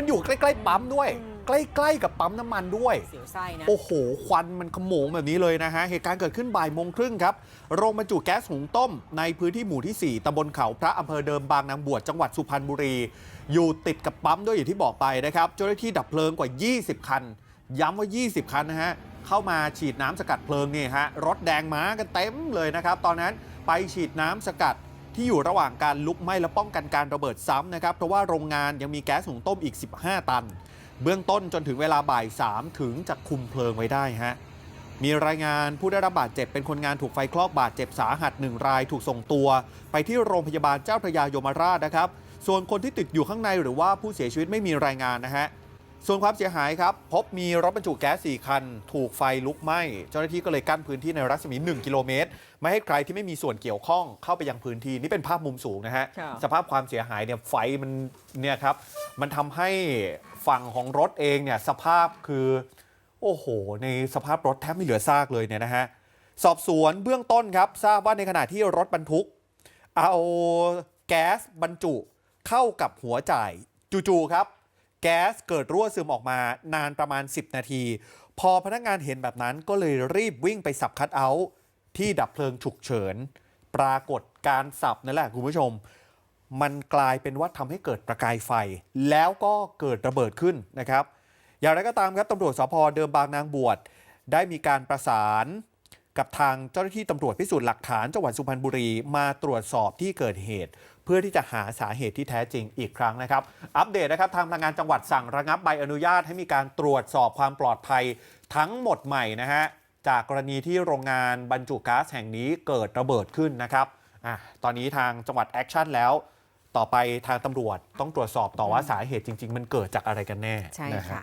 มันอยู่ใกล้ๆปั๊มด้วยอืมใกล้ๆกับปั๊มน้ำมันด้วย เสียวไส้นะ โอ้โห ควันมันขโมงแบบนี้เลยนะฮะ เหตุการณ์เกิดขึ้นบ่ายโมงครึ่งครับ โรงบรรจุแก๊สหุงต้ม ในพื้นที่หมู่ที่ 4ตำบลเขาพระอำเภอเดิมบางนางบวชจังหวัดสุพรรณบุรี อยู่ติดกับปั๊มด้วยอย่างที่บอกไปนะครับ เจ้าหน้าที่ดับเพลิงกว่า 20 คัน ย้ำว่า 20 คันนะฮะ เข้ามาฉีดน้ำสกัดเพลิงนี่ฮะ รถแดงม้ากันเต็มเลยนะครับ ตอนนั้นไปฉีดน้ำสกัด ที่อยู่ระหว่างการลุกไหม้และป้องกันการระเบิดซ้ำนะครับ เพราะว่าโรงงานยังมีแก๊สหุงต้มอีก 15 ตัน เบื้องต้นจนถึงเวลาบ่าย 3 ถึงจะคุมเพลิงไว้ได้ฮะมีรายงานผู้ได้รับบาดเจ็บเป็นคนงานถูกไฟคลอกบาดเจ็บสาหัสหนึ่งรายถูกส่งตัว ไปที่โรงพยาบาลเจ้าพระยายมราชนะครับ ส่วนคนที่ติดอยู่ข้างในหรือว่าผู้เสียชีวิตไม่มีรายงานนะฮะ ส่วนความเสียหายครับ พบมีรถบรรจุแก๊ส 4 คัน ถูกไฟลุกไหม้ เจ้าหน้าที่ก็เลยกั้นพื้นที่ในรัศมี 1 กิโลเมตร ไม่ให้ใครที่ไม่มีส่วนเกี่ยวข้องเข้าไปยังพื้นที่ นี่เป็นภาพมุมสูงนะฮะ ค่ะ สภาพความเสียหายเนี่ยไฟมันเนี่ยครับ มันทำให้ฝั่งของรถเองเนี่ยสภาพคือ โอ้โห ในสภาพรถแทบไม่เหลือซากเลยเนี่ยนะฮะ สอบสวนเบื้องต้นครับ ทราบว่าในขณะที่รถบรรทุก เอาแก๊สบรรจุเข้ากับหัวจ่ายจู่ๆครับ แก๊สเกิดรั่วซึมออกมานานประมาณ 10 นาที พอพนักงานเห็นแบบนั้นก็เลยรีบวิ่งไปสับคัดเอาท์ที่ดับเพลิงฉุกเฉิน ปรากฏการสับนั่นแหละคุณผู้ชม มันกลายเป็นว่าทำให้เกิดประกายไฟ แล้วก็เกิดระเบิดขึ้นนะครับ อย่างไรก็ตามครับตำรวจสพเดิมบางนางบวชได้มีการประสาน กับทางเจ้าหน้าที่ตำรวจพิสูจน์หลักฐานจังหวัดสุพรรณบุรีมาตรวจสอบที่เกิดเหตุ เพื่อที่จะหาสาเหตุที่แท้จริงอีกครั้งนะครับ อัปเดตนะครับทางพลังงานจังหวัดสั่งระงับใบอนุญาตให้มีการตรวจสอบความปลอดภัยทั้งหมดใหม่นะฮะจากกรณีที่โรงงานบรรจุก๊าซแห่งนี้เกิดระเบิดขึ้นนะครับอะตอนนี้ทางจังหวัดแอคชั่นแล้ว ต่อไปทางตำรวจต้องตรวจสอบต่อว่าสาเหตุจริง ๆ มันเกิดจากอะไรกันแน่ใช่นะฮะค่ะ